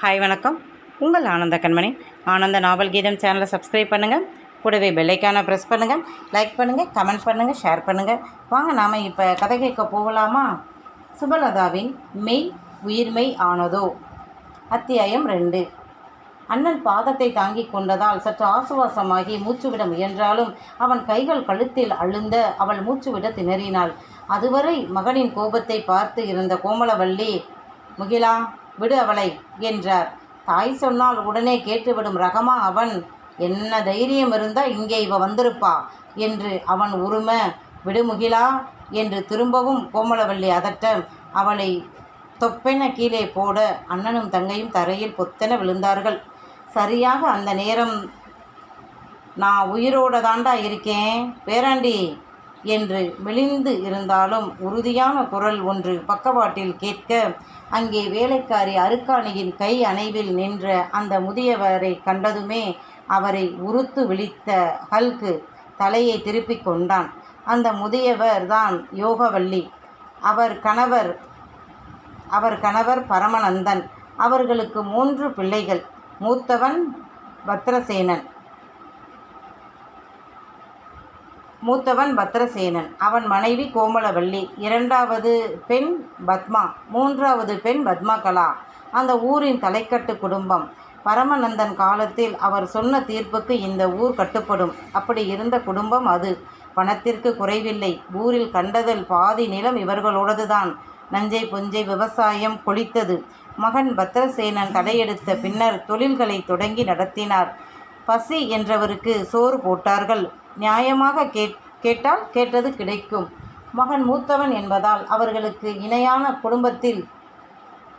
Hi வணக்கம். உங்கள் ஆனந்த கண்மணி. ஆனந்த நாவல் கீதம் சேனலை சப்ஸ்கிரைப் பண்ணுங்கள் கூடவே பெல்லைக்கான ப்ரெஸ் பண்ணுங்கள் லைக் பண்ணுங்கள் கமெண்ட் பண்ணுங்கள் ஷேர் பண்ணுங்கள் வாங்க நாம் இப்போ கதை கேட்க போகலாமா? சுபலதாவின் மெய் உயிர்மெய் ஆனதோ? அத்தியாயம் ரெண்டு. அண்ணன் பாதத்தை தாங்கிக் கொண்டதால் சற்று ஆசுவாசமாகி மூச்சுவிட முயன்றாலும் அவன் கைகள் கழுத்தில் அழுந்த அவள் மூச்சுவிட திணறினாள். அதுவரை மகனின் கோபத்தை பார்த்து இருந்த கோமலவல்லி முகிலா விடு அவளை என்றார். தாய் சொன்னால் உடனே கேட்டுவிடும் ரகமா அவன் என்ன தைரியம் இருந்தா இங்கே இவ வந்திருப்பா? என்று அவன் உரும விடுமுகிலா என்று திரும்பவும் கோமலவல்லி அதட்ட அவளை தொப்பென கீழே போட அண்ணனும் தங்கையும் தரையில் பொத்தென விழுந்தார்கள். சரியாக அந்த நேரம் நான் உயிரோட தாண்டா இருக்கேன். பேராண்டி என்று மெலிந்து இருந்தாலும் உறுதியான குரல் ஒன்று பக்கவாட்டில் கேட்க அங்கே வேலைக்காரி அருக்காணியின் கை அணைவில் நின்ற அந்த முதியவரை கண்டதுமே அவரை உறுத்து விழித்த ஹல்கு தலையை திருப்பிக் கொண்டான். அந்த முதியவர் தான் யோகவல்லி. அவர் கணவர் அவர் கணவர் பரமநந்தன். அவர்களுக்கு மூன்று பிள்ளைகள். மூத்தவன் பத்ரசேனன். மூத்தவன் பத்ரசேனன். அவன் மனைவி கோமலவள்ளி. இரண்டாவது பெண் பத்மா. மூன்றாவது பெண் பத்மகலா. அந்த ஊரின் தலைக்கட்டு குடும்பம். பரமநந்தன் காலத்தில் அவர் சொன்ன தீர்ப்புக்கு இந்த ஊர் கட்டுப்படும். அப்படி இருந்த குடும்பம் அது. பணத்திற்கு குறைவில்லை. ஊரில் கண்டதில் பாதி நிலம் இவர்களோடதுதான். நஞ்சை புஞ்சை விவசாயம் கொளித்தது மகன் பத்ரசேனன் தடையெடுத்த பின்னர் தொழில்களை தொடங்கி நடத்தினார். பசி என்றவருக்கு சோறு போட்டார்கள். நியாயமாக கேட் கேட்டால் கேட்டது கிடைக்கும். மகன் மூத்தவன் என்பதால் அவர்களுக்கு இணையான குடும்பத்தில்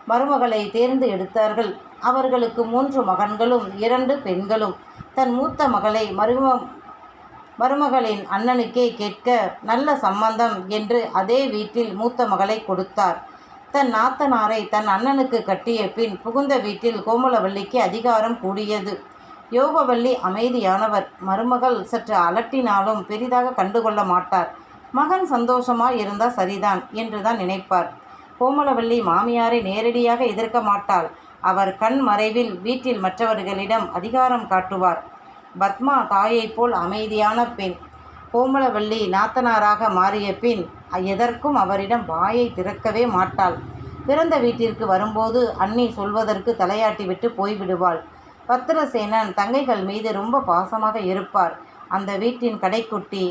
மருமகளை தேர்ந்து எடுத்தார்கள். அவர்களுக்கு மூன்று மகன்களும் இரண்டு பெண்களும். தன் மூத்த மகளை மரும மருமகளின் அண்ணனுக்கே கேட்க நல்ல சம்பந்தம் என்று அதே வீட்டில் மூத்த மகளை கொடுத்தார். தன் நாத்தனாரை தன் அண்ணனுக்கு கட்டிய பின் புகுந்த வீட்டில் கோமலவல்லிக்கு அதிகாரம் கூடியது. யோகவல்லி அமைதியானவர். மருமகள் சற்று அலட்டினாலும் பெரிதாக கண்டுகொள்ள மாட்டார். மகன் சந்தோஷமாய் இருந்தால் சரிதான் என்றுதான் நினைப்பார். கோமலவல்லி மாமியாரை நேரடியாக எதிர்க்க மாட்டாள். அவர் கண் மறைவில் வீட்டில் மற்றவர்களிடம் அதிகாரம் காட்டுவார். பத்மா தாயைப் போல் அமைதியான பெண். கோமலவல்லி நாத்தனாராக மாறிய பின் எதற்கும் அவரிடம் வாயை திறக்கவே மாட்டாள். பிறந்த வீட்டிற்கு வரும்போது அண்ணி சொல்வதற்கு தலையாட்டி விட்டு போய்விடுவாள். பத்திரசேனன் தங்கைகள் மீது ரொம்ப பாசமாக இருப்பார் அந்த வீட்டின் கடைக்குட்டி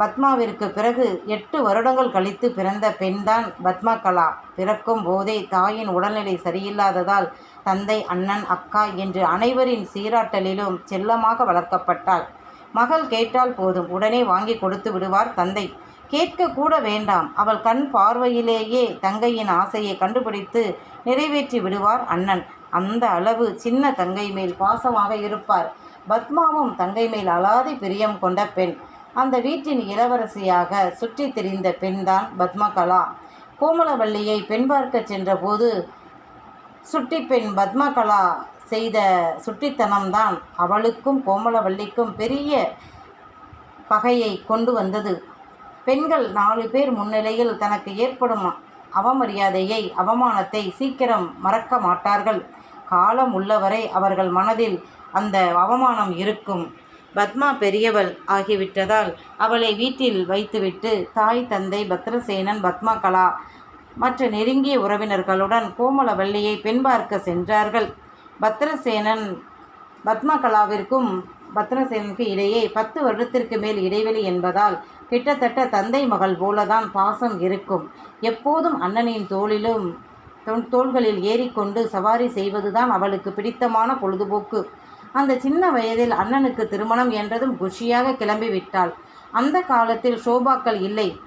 பத்மாவிற்கு பிறகு எட்டு வருடங்கள் கழித்து பிறந்த பெண்தான் பத்மகலா. பிறக்கும் போதே தாயின் உடல்நிலை சரியில்லாததால் தந்தை அண்ணன் அக்கா என்று அனைவரின் சீராட்டலிலும் செல்லமாக வளர்க்கப்பட்டாள். மகள் கேட்டால் போதும் உடனே வாங்கி கொடுத்து விடுவார் தந்தை. கேட்க கூட வேண்டாம் அவள் கண் பார்வையிலேயே தங்கையின் ஆசையை கண்டுபிடித்து நிறைவேற்றி விடுவார் அண்ணன். அந்த அளவு சின்ன தங்கை மேல் பாசமாக இருப்பார். பத்மாவும் தங்கை மேல் அலாதி பிரியம் கொண்ட பெண். அந்த வீட்டின் இளவரசியாக சுற்றித் திரிந்த பெண்தான் பத்மகலா. கோமலவள்ளியை பெண் பார்க்க சென்றபோது சுட்டி பெண் பத்மகலா செய்த சுட்டித்தனம்தான் அவளுக்கும் கோமலவள்ளிக்கும் பெரிய பகையை கொண்டு வந்தது. பெண்கள் நாலு பேர் முன்னிலையில் தனக்கு ஏற்படும் அவமரியாதையை அவமானத்தை சீக்கிரம் மறக்க மாட்டார்கள். காலம் உள்ளவரை அவர்கள் மனதில் அந்த அவமானம் இருக்கும். பத்மா பெரியவள் ஆகிவிட்டதால் அவளை வீட்டில் வைத்துவிட்டு தாய் தந்தை பத்ரசேனன் பத்மா கலா மற்ற நெருங்கிய உறவினர்களுடன் கோமலவல்லியை பெண் பார்க்க சென்றார்கள். பத்ரசேனன் பத்மகலாவிற்கும் பத்ரசேனனுக்கு இடையே பத்து வருடத்திற்கு மேல் இடைவெளி என்பதால் கிட்டத்தட்ட தந்தை மகள் போலதான் பாசம் இருக்கும். எப்போதும் அண்ணனின் தோளிலும் தோள்களில் ஏறிக்கொண்டு சவாரி செய்வதுதான் அவளுக்கு பிடித்தமான பொழுதுபோக்கு. அந்த சின்ன வயதில் அண்ணனுக்கு திருமணம் என்றதும் குஷியாக கிளம்பிவிட்டாள். அந்த காலத்தில் சோபாக்கள் இல்லை.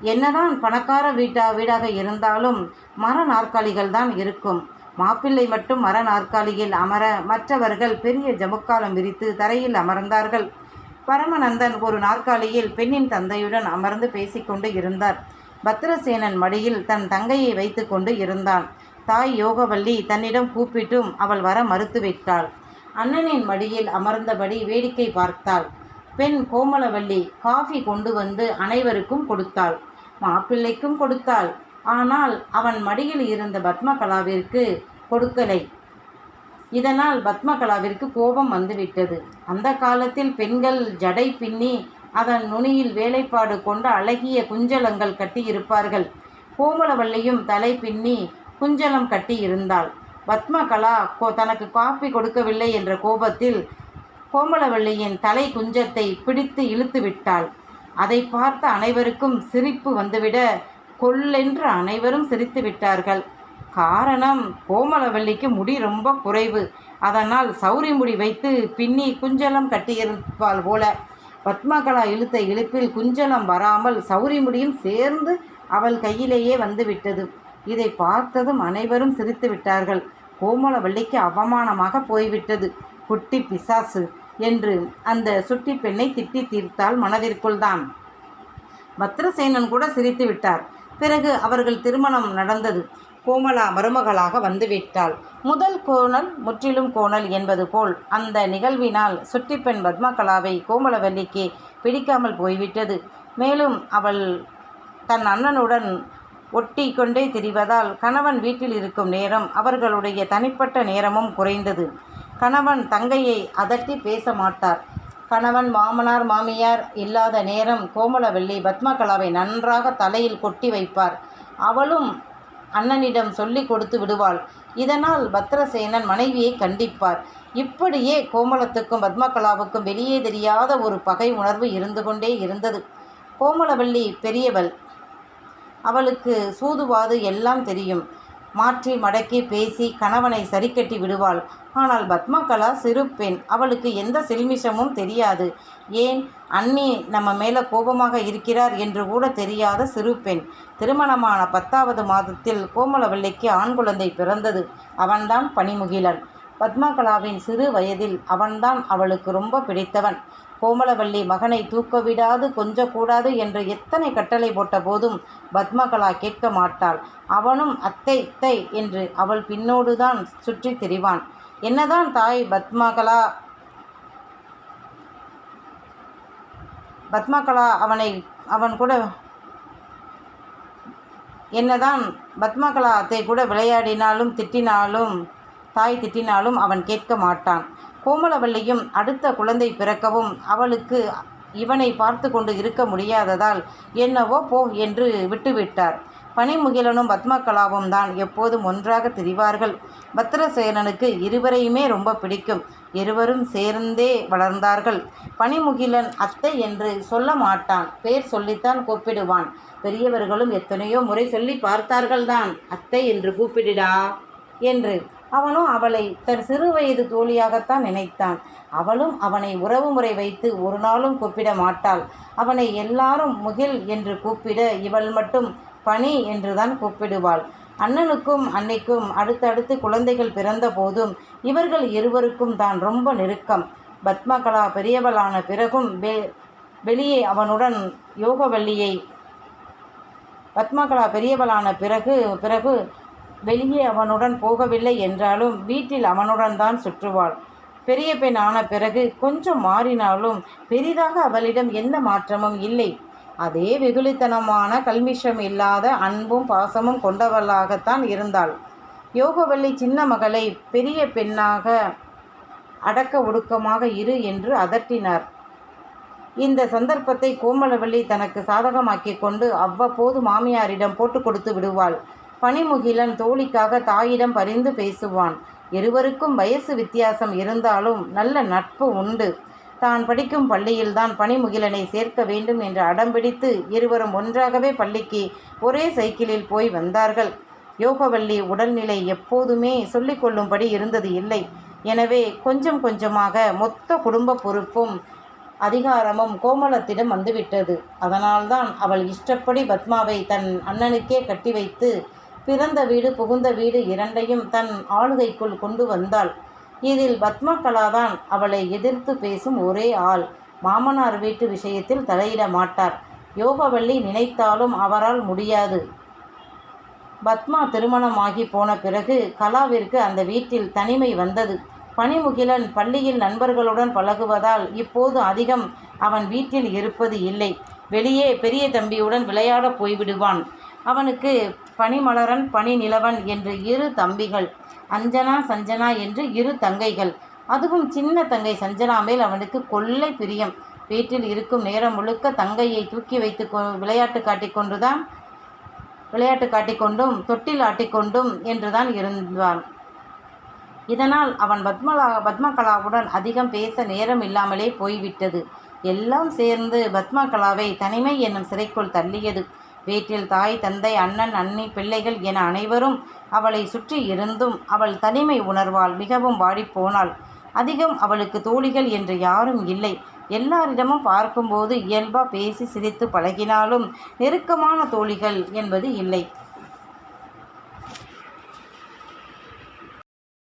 என்னதான் பணக்கார வீட்டா வீடாக இருந்தாலும் மர நாற்காலிகள் தான் இருக்கும். மாப்பிள்ளை மட்டும் மர நாற்காலியில் அமர மற்றவர்கள் பெரிய ஜமுக்காலம் விரித்து தரையில் அமர்ந்தார்கள். பரமநந்தன் ஒரு நாற்காலியில் பெண்ணின் தந்தையுடன் அமர்ந்து பேசிக்கொண்டு இருந்தார். பத்ரசேனன் மடியில் தன் தங்கையை வைத்து கொண்டு இருந்தான். தாய் யோகவல்லி தன்னிடம் கூப்பிட்டும் அவள் வர மறுத்துவிட்டாள். அண்ணனின் மடியில் அமர்ந்தபடி வேடிக்கை பார்த்தாள். பெண் கோமலவல்லி காஃபி கொண்டு வந்து அனைவருக்கும் கொடுத்தாள். மாப்பிள்ளைக்கும் கொடுத்தாள். ஆனால் அவன் மடியில் இருந்த பத்மகலாவிற்கு கொடுக்கலை. இதனால் பத்மகலாவிற்கு கோபம் வந்துவிட்டது. அந்த காலத்தில் பெண்கள் ஜடை பின்னி அதன் நுனியில் வேலைப்பாடு கொண்ட அழகிய குஞ்சலங்கள் கட்டியிருப்பார்கள். கோமலவள்ளியும் தலை பின்னி குஞ்சலம் கட்டியிருந்தாள். பத்மகலா கோ தனக்கு காப்பி கொடுக்கவில்லை என்ற கோபத்தில் கோமலவள்ளியின் தலை குஞ்சத்தை பிடித்து இழுத்து விட்டாள். அதை பார்த்த அனைவருக்கும் சிரிப்பு வந்துவிட கொல்லென்று அனைவரும் சிரித்து விட்டார்கள். காரணம் கோமலவள்ளிக்கு முடி ரொம்ப குறைவு. அதனால் சௌரி முடி வைத்து பின்னி குஞ்சலம் கட்டியிருப்பாள் போல பத்மகலா இழுத்த இழுப்பில் குஞ்சலம் வராமல் சௌரிமுடியும் சேர்ந்து அவள் கையிலேயே வந்துவிட்டது. இதை பார்த்ததும் அனைவரும் சிரித்து விட்டார்கள். கோமலவள்ளிக்கு அவமானமாக போய்விட்டது. குட்டி பிசாசு என்று அந்த சுட்டி பெண்ணை திட்டி தீர்த்தாள் மனதிற்குள் தான். பத்ரசேனன் கூட சிரித்து விட்டார். பிறகு அவர்கள் திருமணம் நடந்தது. கோமலா மருமகளாக வந்துவிட்டாள். முதல் கோணல் முற்றிலும் கோணல் என்பது போல் அந்த நிகழ்வினால் சுட்டிப்பெண் பத்மகலாவை கோமலவல்லிக்கு பிடிக்காமல் போய்விட்டது. மேலும் அவள் தன் அண்ணனுடன் ஒட்டி கொண்டே திரிவதால் கணவன் வீட்டில் இருக்கும் நேரம் அவர்களுடைய தனிப்பட்ட நேரமும் குறைந்தது. கணவன் தங்கையை அதட்டி பேச மாட்டார். கணவன் மாமனார் மாமியார் இல்லாத நேரம் கோமலவல்லி பத்மகலாவை நன்றாக தலையில் கொட்டி வைப்பார். அவளும் அண்ணனிடம் சொல்லி கொடுத்து விடுவாள். இதனால் பத்ரசேனன் மனைவியை கண்டிப்பார். இப்படியே கோமலத்துக்கும் பத்மகலாவுக்கும் வெளியே தெரியாத ஒரு பகை உணர்வு இருந்து கொண்டே இருந்தது. கோமலவள்ளி பெரியவள். அவளுக்கு சூதுவாது எல்லாம் தெரியும். மாற்றி மடக்கி பேசி கணவனை சரிக்கட்டி விடுவாள். ஆனால் பத்மகலா சிறு பெண். அவளுக்கு எந்த சில்மிஷமும் தெரியாது. ஏன்? அண்ணி நம்ம மேலே கோபமாக இருக்கிறார் என்று கூட தெரியாத சிறு பெண். திருமணமான பத்தாவது மாதத்தில் கோமலவல்லிக்கு ஆண் குழந்தை பிறந்தது. அவன்தான் பனிமுகிலன் பத்மகலாவின் சிறு வயதில் அவன்தான் அவளுக்கு ரொம்ப பிடித்தவன். கோமலவல்லி மகனை தூக்க விடாது கொஞ்சக்கூடாது என்று எத்தனை கட்டளை போட்ட போதும் பத்மகலா கேட்க மாட்டாள். அவனும் அத்தை அத்தை என்று அவள் பின்னோடுதான் சுற்றி திரிவான். என்னதான் தாய் பத்மகலா? பத்மகலா அவனை அவன் கூட என்னதான் பத்மகலா அத்தை கூட விளையாடினாலும் திட்டினாலும் தாய் திட்டினாலும் அவன் கேட்க மாட்டான். கோமலவள்ளியும் அடுத்த குழந்தை பிறக்கவும் அவளுக்கு இவனை பார்த்து கொண்டு இருக்க முடியாததால் என்னவோ போ என்று விட்டுவிட்டார். பனிமுகிலனும் பத்மகலாவும் தான் எப்போதும் ஒன்றாக திரிவார்கள். பத்ரசேனனுக்கு இருவரையுமே ரொம்ப பிடிக்கும். இருவரும் சேர்ந்தே வளர்ந்தார்கள். பனிமுகிலன் அத்தை என்று சொல்ல மாட்டான். பேர் சொல்லித்தான் கூப்பிடுவான். பெரியவர்களும் எத்தனையோ முறை சொல்லி பார்த்தார்கள்தான். அத்தை என்று கூப்பிடுடா? என்று அவனும் அவளை தன் சிறு வயது தோழியாகத்தான் நினைத்தான். அவளும் அவனை உறவு முறை வைத்து ஒரு நாளும் கூப்பிட மாட்டாள். அவனை எல்லாரும் முகில் என்று கூப்பிட இவள் மட்டும் பனி என்றுதான் கூப்பிடுவாள். அண்ணனுக்கும் அன்னைக்கும் அடுத்தடுத்து குழந்தைகள் பிறந்த போதும் இவர்கள் இருவருக்கும் தான் ரொம்ப நெருக்கம். பத்மகலா பெரியவளான பிறகும் வெ வெளியே அவனுடன் யோகவல்லியை பத்மகலா பெரியவளான பிறகு பிறகு வெளியே அவனுடன் போகவில்லை என்றாலும் வீட்டில் அவனுடன் தான் சுற்றுவாள். பெரிய பெண் ஆன பிறகு கொஞ்சம் மாறினாலும் பெரிதாக அவளிடம் எந்த மாற்றமும் இல்லை. அதே வெகுளித்தனமான கல்மிஷம் இல்லாத அன்பும் பாசமும் கொண்டவளாகத்தான் இருந்தாள். யோகவல்லி சின்ன மகளை பெரிய பெண்ணாக அடக்க ஒடுக்கமாக இரு என்று அதட்டினார். இந்த சந்தர்ப்பத்தை கோமலவள்ளி தனக்கு சாதகமாக்கி கொண்டு அவ்வப்போது மாமியாரிடம் போட்டு கொடுத்து விடுவாள். பனிமுகிலன் தோழிக்காக தாயிடம் பரிந்து பேசுவான். இருவருக்கும் வயசு வித்தியாசம் இருந்தாலும் நல்ல நட்பு உண்டு. தான் படிக்கும் பள்ளியில்தான் பனிமுகிலனை சேர்க்க வேண்டும் என்று அடம்பிடித்து இருவரும் ஒன்றாகவே பள்ளிக்கு ஒரே சைக்கிளில் போய் வந்தார்கள். யோகவல்லி உடல்நிலை எப்போதுமே சொல்லிக்கொள்ளும்படி இருந்தது இல்லை. எனவே கொஞ்சம் கொஞ்சமாக மொத்த குடும்ப பொறுப்பும் அதிகாரமும் கோமலத்திடம் வந்துவிட்டது. அதனால்தான் அவள் இஷ்டப்படி பத்மாவை தன் அண்ணனுக்கே கட்டி வைத்து பிறந்த வீடு புகுந்த வீடு இரண்டையும் தன் ஆளுகைக்குள் கொண்டு வந்தாள். இதில் பத்மகலாதான் அவளை எதிர்த்து பேசும் ஒரே ஆள். மாமனார் வீட்டு விஷயத்தில் தலையிட மாட்டார். யோகவள்ளி நினைத்தாலும் அவரால் முடியாது. பத்மா திருமணமாகி போன பிறகு கலாவிற்கு அந்த வீட்டில் தனிமை வந்தது. பனிமுகிலன் பள்ளியில் நண்பர்களுடன் பழகுவதால் இப்போது அதிகம் அவன் வீட்டில் இருப்பது இல்லை. வெளியே பெரிய தம்பியுடன் விளையாட போய்விடுவான். அவனுக்கு பனிமலரன் பனிநிலவன் என்று இரு தம்பிகள். அஞ்சனா சஞ்சனா என்று இரு தங்கைகள். அதுவும் சின்ன தங்கை சஞ்சனா மேல் அவனுக்கு கொள்ளை பிரியம். வீட்டில் இருக்கும் நேரம் முழுக்க தங்கையை தூக்கி வைத்து கொ- விளையாட்டு காட்டிக்கொண்டுதான் விளையாட்டு காட்டிக்கொண்டும் தொட்டில் ஆட்டிக்கொண்டும் என்றுதான் இருந்தான். இதனால் அவன் பத்மலா பத்மகலாவுடன் அதிகம் பேச நேரம் இல்லாமலே போய்விட்டது. எல்லாம் சேர்ந்து பத்மகலாவை தனிமை என்னும் சிறைக்குள் தள்ளியது. வீட்டில் தாய் தந்தை அண்ணன் அண்ணி பிள்ளைகள் என அனைவரும் அவளை சுற்றி இருந்தும் அவள் தனிமை உணர்வால் மிகவும் வாடிப்போனாள். அதிகம் அவளுக்கு தோழிகள் என்று யாரும் இல்லை. எல்லாரிடமும் பார்க்கும்போது இயல்பா பேசி சிரித்து பழகினாலும் நெருக்கமான தோழிகள் என்பது இல்லை.